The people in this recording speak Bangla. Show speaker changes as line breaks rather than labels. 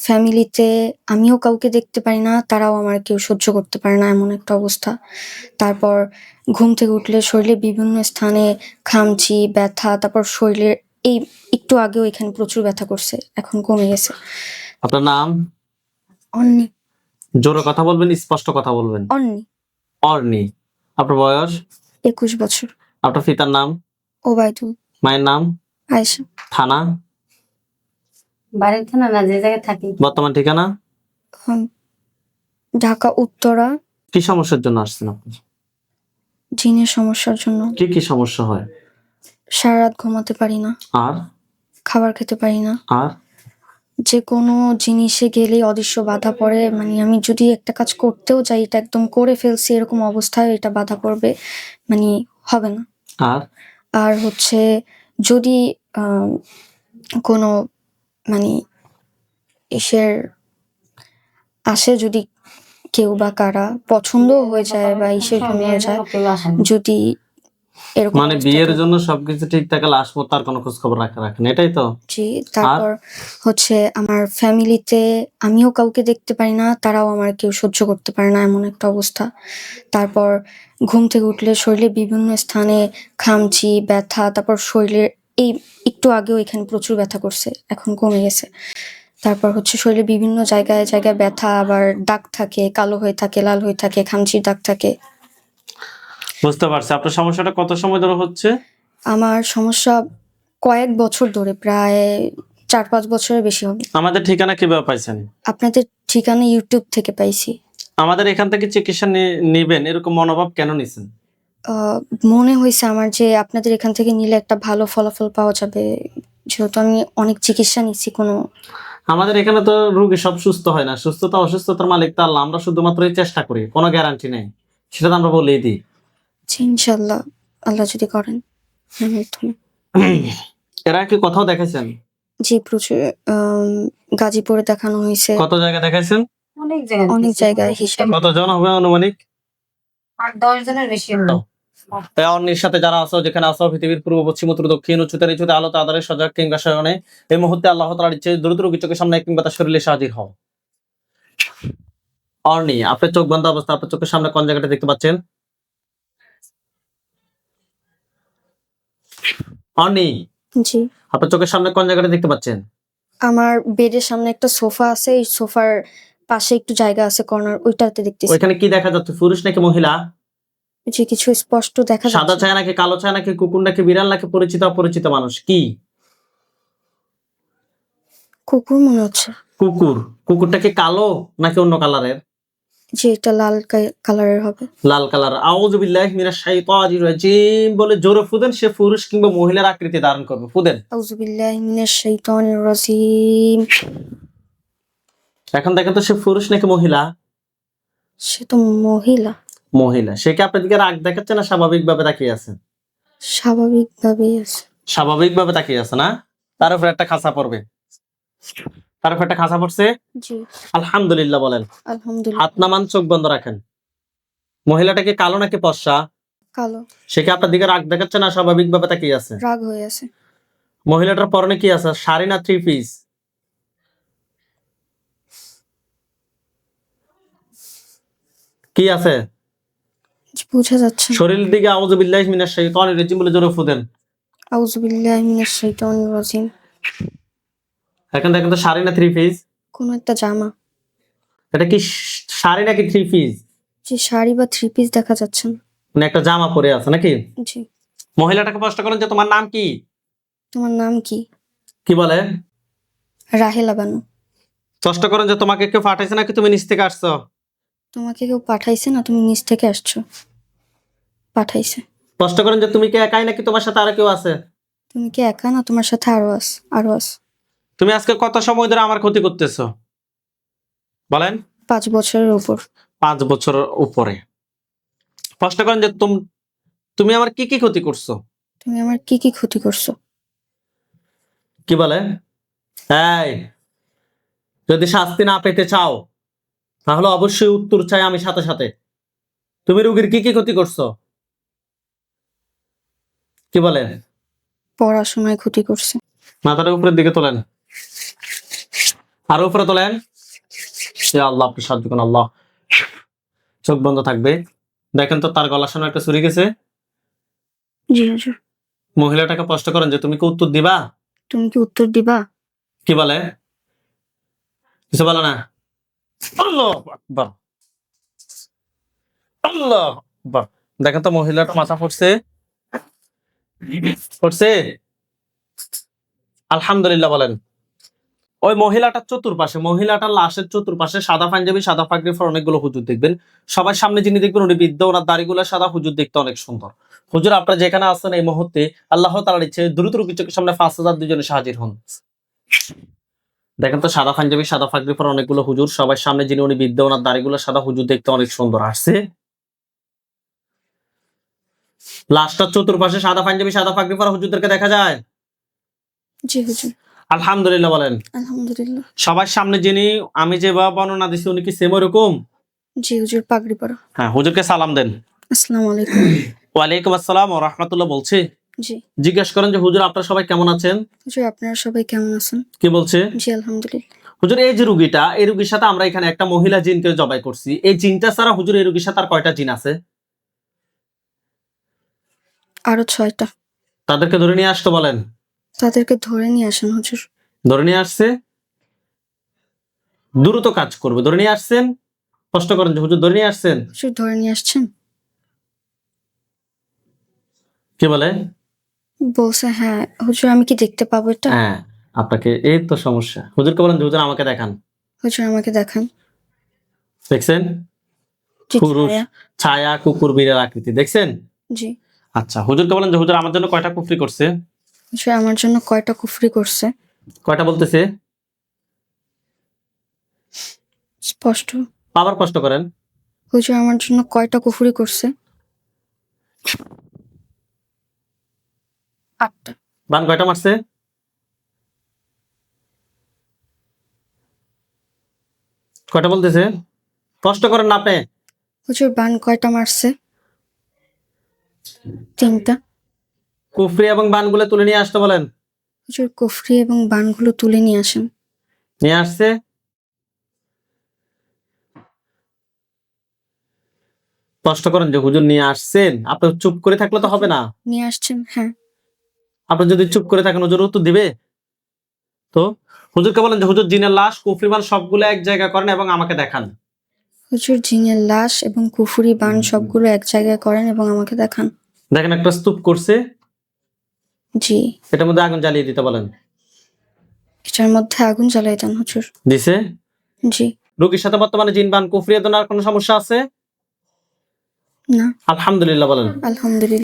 ফ্যামিলিতে আমিও কাউকে দেখতে পারি না তারাও আমার কেউ সহ্য করতে পারে না এমন একটা অবস্থা। তারপর ঘুম থেকে উঠলে শরীরে বিভিন্ন স্থানে খামচি ব্যথা তারপর শরীরে এই একটু আগেও এখানে প্রচুর ব্যথা করছে এখন কমে গেছে।
আপনার নাম?
অন্নি।
জোরে কথা বলবেন স্পষ্ট কথা বলবেন?
অন্নি।
অর্নি। আপনার বয়স?
একুশ বছর।
আপনার পিতার নাম?
ওবায়দুল।
মায়ের নাম?
আয়েশা।
থানা?
বাড়ির থানা না যে জায়গায় থাকি।
বর্তমান ঠিকানা?
ঢাকা উত্তরা।
কি সমস্যার জন্য আসছেন আপনি?
জিনের সমস্যার জন্য।
কি কি সমস্যা হয়?
সারা রাত ঘুমাতে পারি না।
আর?
খাবার খেতে পারি না।
আর?
যে কোনো জিনিসে গেলেই অদৃশ্য বাধা পড়ে। মানে আমি যদি একটা কাজ করতেও যাই এটা একদম করে ফেলছি এরকম অবস্থায় এটা বাধা পড়বে। মানে হবে না।
আর?
আর হচ্ছে যদি কোনো মানে এসের আসে যদি কেউ বা কারা পছন্দ হয়ে যায় বা ইসের হয়ে যায়। যদি এরকম
মানে বিয়ের জন্য সবকিছু ঠিক থাকে লাস্ট পর তার কোনো খোঁজ খবর রাখা রাখেন এটাই তো
জি তারপর হচ্ছে আমার ফ্যামিলিতে আমিও কাউকে দেখতে পারি না তারাও আমার কেউ সহ্য করতে পারে না এমন একটা অবস্থা তারপর ঘুম থেকে উঠলে শরীরে বিভিন্ন স্থানে খামচি ব্যথা তারপর শরীরে এই একটু আগেও এখানে প্রচুর ব্যথা করছে এখন কমে গেছে। তারপর হচ্ছে শরীরে বিভিন্ন জায়গায় জায়গায় ব্যথা আবার দাগ থাকে কালো হয়ে থাকে লাল হয়ে থাকে খামচির দাগ থাকে।
বুঝতে পারছি। আপনার সমস্যাটা কত সময় ধরে হচ্ছে?
আমার সমস্যা কয়েক বছর ধরে প্রায় চার পাঁচ বছরের বেশি হবে।
আমাদের ঠিকানা কীভাবে পাইছেন?
আপনাদের ঠিকানা ইউটিউব থেকে পাইছি।
আমাদের এখান থেকে চিকিৎসা নেবেন এরকম মনোভাব কেন নিছেন?
আহ, মনে হয়েছে আমার যে আপনাদের এখান থেকে নিলে একটা ভালো ফলাফল পাওয়া যাবে। যেহেতু আমি অনেক চিকিৎসা নিচ্ছি কোনো
আমাদের এখানে তো রোগী সব সুস্থ হয় না। সুস্থতা অসুস্থতার মালিক তো আল্লাহ। আমরা শুধুমাত্র এই চেষ্টা করি কোনো গ্যারান্টি নেই। সেটা তো আমরা বলেই দিই।
জি, ইনশাল্লাহ আল্লাহ যদি করেন।
এরা কি কোথাও দেখেছেন
জি প্রচুর আম, গাজীপুরে দেখানো হয়েছে।
কত জায়গা দেখাইছেন?
অনেক জায়গায়
অনেক জায়গায় হিসাব।
কতজন হবে আনুমানিক?
আট দশ জনের বেশি হলো।
এই অন্যের সাথে যারা আছো যেখানে আছো পৃথিবীর পূর্ব পশ্চিম উত্তর দক্ষিণ উচ্চতে নিচুতে আলোতে আধারে সজাগ কিংবা শয়নে এই মুহূর্তে আল্লাহ তালার ইচ্ছে দ্রুত রোগী চোখের সামনে কিংবা তার শরীরে হাজির হও। অর্নি আপনার চোখ বন্ধ অবস্থা আপনার চোখের সামনে কোন জায়গাটা দেখতে পাচ্ছেন? অর্নি
জি।
আপনার চোখের সামনে কোন জায়গাটা দেখতে পাচ্ছেন?
আমার বেডের সামনে একটা সোফা আছে এই সোফার পাশে একটু জায়গা আছে কর্নার ওইটাতে দেখতেছি।
ওইখানে কি দেখা যাচ্ছে পুরুষ নাকি মহিলা?
যে কিছু স্পষ্ট দেখা
সাদা ছায়া নাকি কালো ছায়া নাকি কুকুর নাকি বিড়াল নাকি পরিচিত অপরিচিত মানুষ? কি?
কুকুর মনে হচ্ছে।
কুকুর? কুকুরটা কি কালো নাকি অন্য কালারের?
যে এটা লাল কালারের হবে।
লাল কালার। আউযু বিল্লাহি মিনাশ শাইতানির রাজিম বলে জোরে ফুদেন সে পুরুষ কিংবা মহিলার আকৃতি ধারণ করবে। ফুদেন।
আউযুবিল্লাহি মিনাশ শাইতানির রাজিম।
এখন দেখেন তো সে পুরুষ নাকি মহিলা?
সে তো মহিলা।
মহিলা। সে কি আপনার দিকে রাগ দেখাচ্ছে না স্বাভাবিকভাবে তাকিয়ে আছে?
স্বাভাবিকভাবেই আছে।
স্বাভাবিকভাবে তাকিয়ে আছে না? তার উপর একটা খাঁচা পড়বে। তার উপর একটা খাঁচা পড়ছে?
জি।
আলহামদুলিল্লাহ বলেন।
আলহামদুলিল্লাহ।
হাত নামান চোখ বন্ধ রাখেন। মহিলাটা কি কালো নাকি পশা
কালো।
সে কি আপনার দিকে রাগ দেখাচ্ছে না স্বাভাবিকভাবে তাকিয়ে আছে?
রাগ হয়ে আছে।
মহিলাটার পরনে কি আছে? শাড়ি না থ্রি পিস কি আছে?
বোঝা যাচ্ছে না।
শরীরের দিকে আউযু বিল্লাহি মিনাশ শাইতানির রাজিম বলে জোরে ফুদেন
আউযুবিল্লাহি মিনাশ শাইতানির রাজিম।
এখন দেখেন তো শাড়ি না থ্রি পিস
কোন একটা জামা।
এটা কি শ- শাড়ি নাকি থ্রি পিস
যে শাড়ি বা থ্রি পিস দেখা যাচ্ছে না।
মানে একটা জামা পরে আছে নাকি?
জি।
মহিলাটাকে প্রশ্ন করেন যে তোমার নাম কি?
তোমার নাম কি?
কি বলে?
রাহেলা বানু
প্রশ্ন করেন যে তোমাকে কেউ পাঠাইছে নাকি? তুমি নিচ থেকে আসছো?
তোমাকে কেউ পাঠাইছে না? তুমি নিচ থেকে আসছো। পাঠাইছে।
প্রশ্ন করেন যে তুমি কি একাই নাকি তোমার সাথে আরও কেউ আছে?
তুমি কি একা না তোমার সাথে আরও আস আরও আস?
তুমি আজকে কত সময় ধরে আমার ক্ষতি করতেছো? বলেন।
পাঁচ বছরের উপর।
পাঁচ বছরের উপরে। প্রশ্ন করেন যে তুম তুমি আমার কি কি ক্ষতি করছ?
তুমি আমার কি কি ক্ষতি করছ?
কি বলে? এই যদি শাস্তি না পেতে চাও তাহলে অবশ্যই উত্তর চাই আমি সাথে সাথে। তুমি রুগীর কি কি ক্ষতি করছ? কি বলে
পড়াশোনায় ক্ষতি করছে।
মাথাটা উপরের দিকে তোলেন। আর উপরে তোলেন? আল্লাহ আপনি সাহায্য করুন আল্লাহ। চোখ বন্ধ থাকবে। দেখেন তো তার গলার সামনে একটা চুরি গেছে।
জি হুজুর
মহিলাটাকে প্রশ্ন করেন যে তুমি কি উত্তর দিবা?
তুমি কি উত্তর দিবা?
কি বলে? কিছু বলে না? দেখেন তো মহিলাটা মাথা পড়ছে। পড়ছে। আলহামদুলিল্লাহ বলেন। ওই মহিলাটার চতুর্পাশে মহিলাটার লাশের চতুর্পাশে সাদা পাঞ্জাবি, সাদা পাগড়ি পরা অনেকগুলো হুজুর দেখবেন। সবার সামনে যিনি দেখবেন উনি বৃদ্ধ, ওনার দাড়িগুলো সাদা, হুজুর দেখতে অনেক সুন্দর। হুজুর, আপনারা যেখানে আছেন এই মুহূর্তে, আল্লাহ তালার ইচ্ছে দ্রুত রুগী চোখের সামনে পাঁচ হাজার দুজনে হাজির হন। দেখেন তো সাদা পাঞ্জাবি সাদা পাগড়ি পরা অনেকগুলো হুজুর। সবার সামনে যিনি উনি বৃদ্ধ ওনার দাড়িগুলো সাদা হুজুর দেখতে অনেক সুন্দর আসছে। লাস্টার চতুর্পাশে সাদা পাঞ্জাবি সাদা পাগড়ি পরা হুজুরদেরকে দেখা যায়?
জি হুজুর।
আলহামদুলিল্লাহ বলেন।
আলহামদুলিল্লাহ।
সবার সামনে যিনি আমি যেভাবে বর্ণনা দিচ্ছি উনি কি সেম ওরকম
জি হুজুর পাগড়ি পরা
হ্যাঁ হুজুরকে সালাম দেন।
আসসালামু আলাইকুম।
ওয়ালাইকুম আসসালাম ও রহমতুল্লাহ বলছে।
জি।
জিজ্ঞেস করেন যে হুজুর আপনারা সবাই কেমন আছেন?
হুজুর আপনারা সবাই কেমন আছেন?
কি বলছে?
জি আলহামদুলিল্লাহ।
হুজুর এই যে রুগীটা এই রুগীর সাথে আমরা এখানে একটা মহিলা জিনকে জবাই করছি। এই জিনটা ছাড়া হুজুর এই রুগীর সাথে আর কয়টা জিন আছে?
আরও ছয়টা।
তাদেরকে ধরে নিয়ে আসতে বলেন।
তাদেরকে ধরে নিয়ে আসেন হুজুর।
ধরে নিয়ে আসছে? দ্রুত কাজ করবে। ধরে নিয়ে আসছেন? কষ্ট করেন যে হুজুর ধরে নিয়ে আসছেন?
হুজুর ধরে নিয়ে আসছেন।
কি বলে?
বলছে হ্যাঁ হুজুর আমি কি দেখতে পাবো এটা?
হ্যাঁ আপনাকে এই তো সমস্যা। হুজুরকে বলেন যে হুজুর আমাকে দেখান।
হুজুর আমাকে দেখান।
দেখছেন?
জি
পুরুষ।
ছায়া।
ছায়া কুকুর বিড়াল আকৃতি দেখছেন?
জি।
আচ্ছা হুজুরকে বলেন যে হুজুর আমার জন্য কয়টা কুফরি করছে?
হুজুর আমার জন্য কয়টা কুফরি করছে?
কয়টা বলতেছে?
স্পষ্ট।
আবার কষ্ট করেন।
হুজুর আমার জন্য কয়টা কুফরি করছে? আটটা।
বান কয়টা মারছে? কয়টা বলতেছে? কষ্ট করেন না আপনি।
হুজুর বান কয়টা মারছে? তিনটা।
কুফরি এবং বানগুলো তুলে নিয়ে আসতে বলেন।
হুজুর কুফরি এবং বানগুলো তুলে নিয়ে আসেন।
নিয়ে আসছে। কষ্ট করেন যে হুজুর নিয়ে আসছেন। আপনি চুপ করে থাকলে তো হবে না।
নিয়ে আসছেন হ্যাঁ।
আপনি যদি চুপ করে থাকেন হুজুর উত্তর দিবে? তো হুজুরকে বলেন যে হুজুর জিনের লাশ কুফরি বান সবগুলো এক জায়গায় করেন এবং আমাকে দেখান।
হুজুর জিনের লাশ এবং কুফুরি বান সবগুলো এক জায়গায় করেন এবং আমাকে দেখান।
দেখেন একটা স্তূপ করছে।
জি।
এটার মধ্যে আগুন জ্বালিয়ে দিতে বলেন।
এটার মধ্যে আগুন জ্বালাই দেন হুজুর।
দিছে?
জি।
রোগীর সাথে বর্তমানে জিন বান কুফরি আর কোনো সমস্যা আছে?
না।
আলহামদুলিল্লাহ বলেন।
আলহামদুলিল্লাহ।